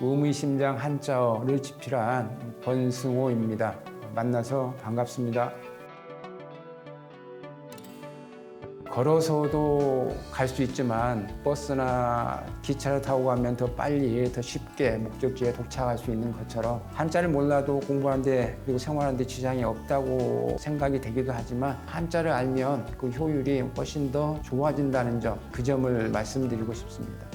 의미심장 한자어를 집필한 권승호입니다. 만나서 반갑습니다. 걸어서도 갈 수 있지만 버스나 기차를 타고 가면 더 빨리 더 쉽게 목적지에 도착할 수 있는 것처럼 한자를 몰라도 공부하는데 그리고 생활하는데 지장이 없다고 생각이 되기도 하지만 한자를 알면 그 효율이 훨씬 더 좋아진다는 점 그 점을 말씀드리고 싶습니다.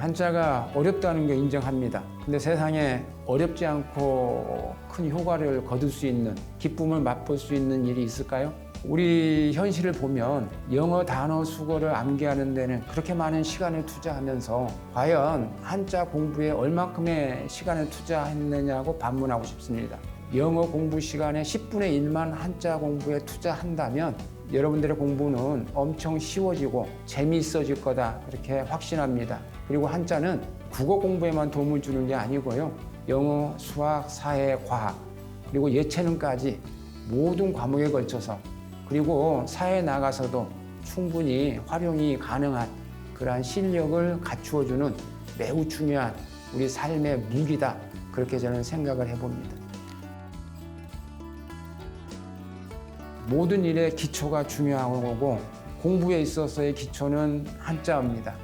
한자가 어렵다는 게 인정합니다. 근데 세상에 어렵지 않고 큰 효과를 거둘 수 있는 기쁨을 맛볼 수 있는 일이 있을까요? 우리 현실을 보면 영어 단어 수거를 암기하는 데는 그렇게 많은 시간을 투자하면서 과연 한자 공부에 얼마큼의 시간을 투자했느냐고 반문하고 싶습니다. 영어 공부 시간의 10분의 1만 한자 공부에 투자한다면 여러분들의 공부는 엄청 쉬워지고 재미있어질 거다 이렇게 확신합니다. 그리고 한자는 국어 공부에만 도움을 주는 게 아니고요. 영어, 수학, 사회, 과학 그리고 예체능까지 모든 과목에 걸쳐서 그리고 사회에 나가서도 충분히 활용이 가능한 그러한 실력을 갖추어주는 매우 중요한 우리 삶의 무기다 그렇게 저는 생각을 해봅니다. 모든 일의 기초가 중요한 거고 공부에 있어서의 기초는 한자입니다.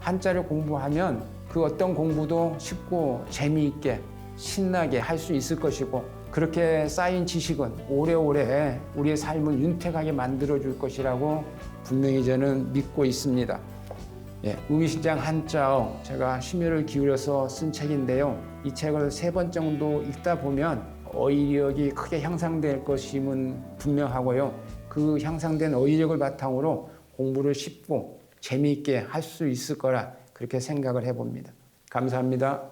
한자를 공부하면 그 어떤 공부도 쉽고 재미있게 신나게 할 수 있을 것이고 그렇게 쌓인 지식은 오래오래 우리의 삶을 윤택하게 만들어 줄 것이라고 분명히 저는 믿고 있습니다. 예, 의미심장 한자어 제가 심혈을 기울여서 쓴 책인데요. 이 책을 세 번 정도 읽다 보면 어휘력이 크게 향상될 것임은 분명하고요. 그 향상된 어휘력을 바탕으로 공부를 쉽고 재미있게 할 수 있을 거라 그렇게 생각을 해봅니다. 감사합니다.